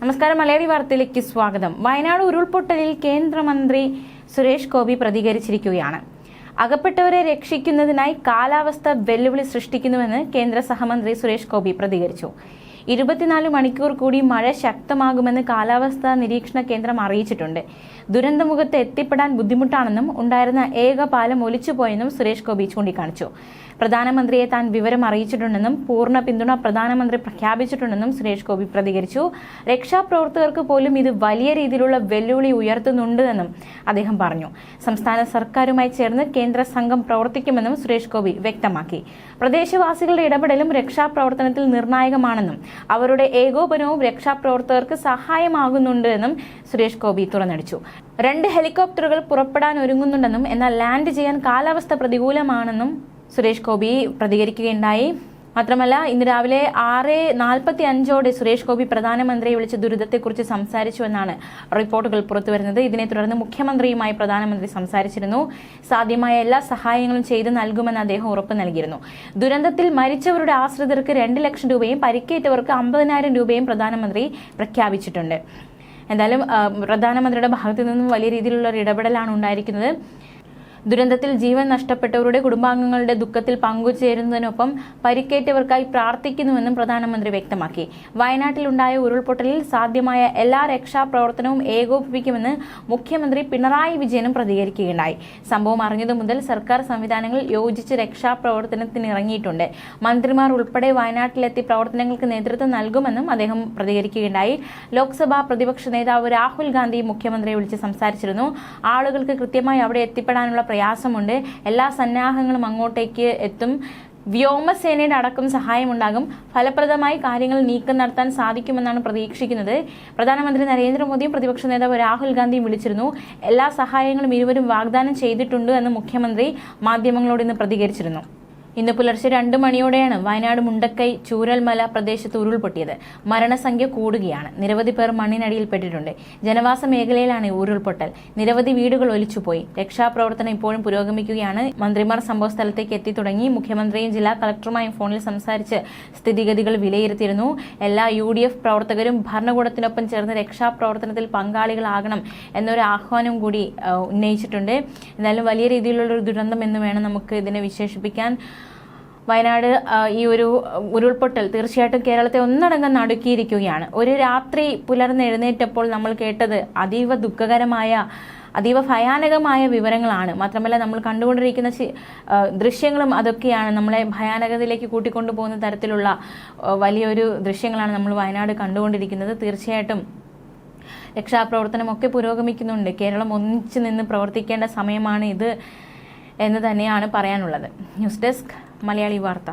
നമസ്കാരം മലയാളി വാർത്തയിലേക്ക് സ്വാഗതം. വയനാട് ഉരുൾപൊട്ടലിൽ കേന്ദ്രമന്ത്രി സുരേഷ് ഗോപി പ്രതികരിച്ചിരിക്കുകയാണ്. അകപ്പെട്ടവരെ രക്ഷിക്കുന്നതിനായി കാലാവസ്ഥ വെല്ലുവിളി സൃഷ്ടിക്കുന്നുവെന്ന് കേന്ദ്ര സഹമന്ത്രി സുരേഷ് ഗോപി പ്രതികരിച്ചു. ഇരുപത്തിനാല് മണിക്കൂർ കൂടി മഴ ശക്തമാകുമെന്ന് കാലാവസ്ഥാ നിരീക്ഷണ കേന്ദ്രം അറിയിച്ചിട്ടുണ്ട്. ദുരന്തമുഖത്ത് എത്തിപ്പെടാൻ ബുദ്ധിമുട്ടാണെന്നും ഉണ്ടായിരുന്ന ഏക പാലം ഒലിച്ചുപോയെന്നും സുരേഷ് ഗോപി ചൂണ്ടിക്കാണിച്ചു. പ്രധാനമന്ത്രിയെ താൻ വിവരം അറിയിച്ചിട്ടുണ്ടെന്നും പൂർണ പിന്തുണ പ്രധാനമന്ത്രി പ്രഖ്യാപിച്ചിട്ടുണ്ടെന്നും സുരേഷ് ഗോപി പ്രതികരിച്ചു. രക്ഷാപ്രവർത്തകർക്ക് പോലും ഇത് വലിയ രീതിയിലുള്ള വെല്ലുവിളി ഉയർത്തുന്നുണ്ടെന്നും അദ്ദേഹം പറഞ്ഞു. സംസ്ഥാന സർക്കാരുമായി ചേർന്ന് കേന്ദ്ര സംഘം പ്രവർത്തിക്കുമെന്നും സുരേഷ് ഗോപി വ്യക്തമാക്കി. പ്രദേശവാസികളുടെ ഇടപെടലും രക്ഷാപ്രവർത്തനത്തിൽ നിർണായകമാണെന്നും അവരുടെ ഏകോപനവും രക്ഷാപ്രവർത്തകർക്ക് സഹായമാകുന്നുണ്ട് എന്നും സുരേഷ് ഗോപി തുറന്നടിച്ചു. രണ്ട് ഹെലികോപ്റ്ററുകൾ പുറപ്പെടാൻ ഒരുങ്ങുന്നുണ്ടെന്നും എന്നാൽ ലാൻഡ് ചെയ്യാൻ കാലാവസ്ഥ പ്രതികൂലമാണെന്നും സുരേഷ് ഗോപി പ്രതികരിക്കുകയുണ്ടായി. മാത്രമല്ല ഇന്ന് രാവിലെ ആറ് നാൽപ്പത്തി അഞ്ചോടെ സുരേഷ് ഗോപി പ്രധാനമന്ത്രിയെ വിളിച്ച് ദുരിതത്തെക്കുറിച്ച് സംസാരിച്ചുവെന്നാണ് റിപ്പോർട്ടുകൾ പുറത്തുവരുന്നത്. ഇതിനെ തുടർന്ന് മുഖ്യമന്ത്രിയുമായി പ്രധാനമന്ത്രി സംസാരിച്ചിരുന്നു. സാധ്യമായ എല്ലാ സഹായങ്ങളും ചെയ്തു നൽകുമെന്ന് അദ്ദേഹം ഉറപ്പ് നൽകിയിരുന്നു. ദുരന്തത്തിൽ മരിച്ചവരുടെ ആശ്രിതർക്ക് രണ്ട് ലക്ഷം രൂപയും പരിക്കേറ്റവർക്ക് അമ്പതിനായിരം രൂപയും പ്രധാനമന്ത്രി പ്രഖ്യാപിച്ചിട്ടുണ്ട്. എന്തായാലും പ്രധാനമന്ത്രിയുടെ ഭാഗത്തു നിന്നും വലിയ രീതിയിലുള്ള ഒരു ഇടപെടലാണ് ഉണ്ടായിരിക്കുന്നത്. ദുരന്തത്തിൽ ജീവൻ നഷ്ടപ്പെട്ടവരുടെ കുടുംബാംഗങ്ങളുടെ ദുഃഖത്തിൽ പങ്കുചേരുന്നതിനൊപ്പം പരിക്കേറ്റവർക്കായി പ്രാർത്ഥിക്കുന്നുവെന്നും പ്രധാനമന്ത്രി വ്യക്തമാക്കി. വയനാട്ടിലുണ്ടായ ഉരുൾപൊട്ടലിൽ സാധ്യമായ എല്ലാ രക്ഷാപ്രവർത്തനവും ഏകോപിപ്പിക്കുമെന്ന് മുഖ്യമന്ത്രി പിണറായി വിജയനും പ്രതികരിക്കുകയുണ്ടായി. സംഭവം അറിഞ്ഞതു മുതൽ സർക്കാർ സംവിധാനങ്ങൾ യോജിച്ച് രക്ഷാപ്രവർത്തനത്തിന് ഇറങ്ങിയിട്ടുണ്ട്. മന്ത്രിമാർ ഉൾപ്പെടെ വയനാട്ടിലെത്തി പ്രവർത്തനങ്ങൾക്ക് നേതൃത്വം നൽകുമെന്നും അദ്ദേഹം പ്രതികരിക്കുകയുണ്ടായി. ലോക്സഭാ പ്രതിപക്ഷ നേതാവ് രാഹുൽ ഗാന്ധി മുഖ്യമന്ത്രിയെ വിളിച്ച് സംസാരിച്ചിരുന്നു. ആളുകൾക്ക് കൃത്യമായി അവിടെ എത്തിപ്പെടാനുള്ള പ്രയാസമുണ്ട്. എല്ലാ സന്നാഹങ്ങളും അങ്ങോട്ടേക്ക് എത്തും. വ്യോമസേനയുടെ അടക്കം സഹായമുണ്ടാകും. ഫലപ്രദമായി കാര്യങ്ങൾ നീക്കം നടത്താൻ സാധിക്കുമെന്നാണ് പ്രതീക്ഷിക്കുന്നത്. പ്രധാനമന്ത്രി നരേന്ദ്രമോദിയും പ്രതിപക്ഷ നേതാവ് രാഹുൽ ഗാന്ധിയും വിളിച്ചിരുന്നു. എല്ലാ സഹായങ്ങളും ഇരുവരും വാഗ്ദാനം ചെയ്തിട്ടുണ്ട് എന്ന് മുഖ്യമന്ത്രി മാധ്യമങ്ങളോട് ഇന്ന് പ്രതികരിച്ചിരുന്നു. ഇന്ന് പുലർച്ചെ രണ്ട് മണിയോടെയാണ് വയനാട് മുണ്ടക്കൈ ചൂരൽമല പ്രദേശത്ത് ഉരുൾപൊട്ടിയത്. മരണസംഖ്യ കൂടുകയാണ്. നിരവധി പേർ മണ്ണിനടിയിൽപ്പെട്ടിട്ടുണ്ട് ജനവാസ മേഖലയിലാണ് ഉരുൾപൊട്ടൽ. നിരവധി വീടുകൾ ഒലിച്ചുപോയി. രക്ഷാപ്രവർത്തനം ഇപ്പോഴും പുരോഗമിക്കുകയാണ്. മന്ത്രിമാർ സംഭവ സ്ഥലത്തേക്ക് എത്തി തുടങ്ങി. മുഖ്യമന്ത്രിയും ജില്ലാ കളക്ടറുമായും ഫോണിൽ സംസാരിച്ച് സ്ഥിതിഗതികൾ വിലയിരുത്തിയിരുന്നു. എല്ലാ യു ഡി എഫ് പ്രവർത്തകരും ഭരണകൂടത്തിനൊപ്പം ചേർന്ന് രക്ഷാപ്രവർത്തനത്തിൽ പങ്കാളികളാകണം എന്നൊരു ആഹ്വാനം കൂടി ഉന്നയിച്ചിട്ടുണ്ട്. എന്തായാലും വലിയ രീതിയിലുള്ള ഒരു ദുരന്തം എന്ന് വേണം നമുക്ക് ഇതിനെ വിശേഷിപ്പിക്കാൻ. വയനാട് ഈ ഒരു ഉരുൾപൊട്ടൽ തീർച്ചയായിട്ടും കേരളത്തെ ഒന്നടങ്കം നടുക്കിയിരിക്കുകയാണ്. ഒരു രാത്രി പുലർന്ന് എഴുന്നേറ്റപ്പോൾ നമ്മൾ കേട്ടത് അതീവ ദുഃഖകരമായ അതീവ ഭയാനകമായ വിവരങ്ങളാണ്. മാത്രമല്ല നമ്മൾ കണ്ടുകൊണ്ടിരിക്കുന്ന ദൃശ്യങ്ങളും അതൊക്കെയാണ് നമ്മളെ ഭയാനകതയിലേക്ക് കൂട്ടിക്കൊണ്ടുപോകുന്ന തരത്തിലുള്ള വലിയൊരു ദൃശ്യങ്ങളാണ് നമ്മൾ വയനാട് കണ്ടുകൊണ്ടിരിക്കുന്നത്. തീർച്ചയായിട്ടും രക്ഷാപ്രവർത്തനമൊക്കെ പുരോഗമിക്കുന്നുണ്ട്. കേരളം ഒന്നിച്ചു നിന്ന് പ്രവർത്തിക്കേണ്ട സമയമാണ് ഇത് എന്ന് തന്നെയാണ് പറയാനുള്ളത്. ന്യൂസ് ഡെസ്ക് മലയാളി വാർത്ത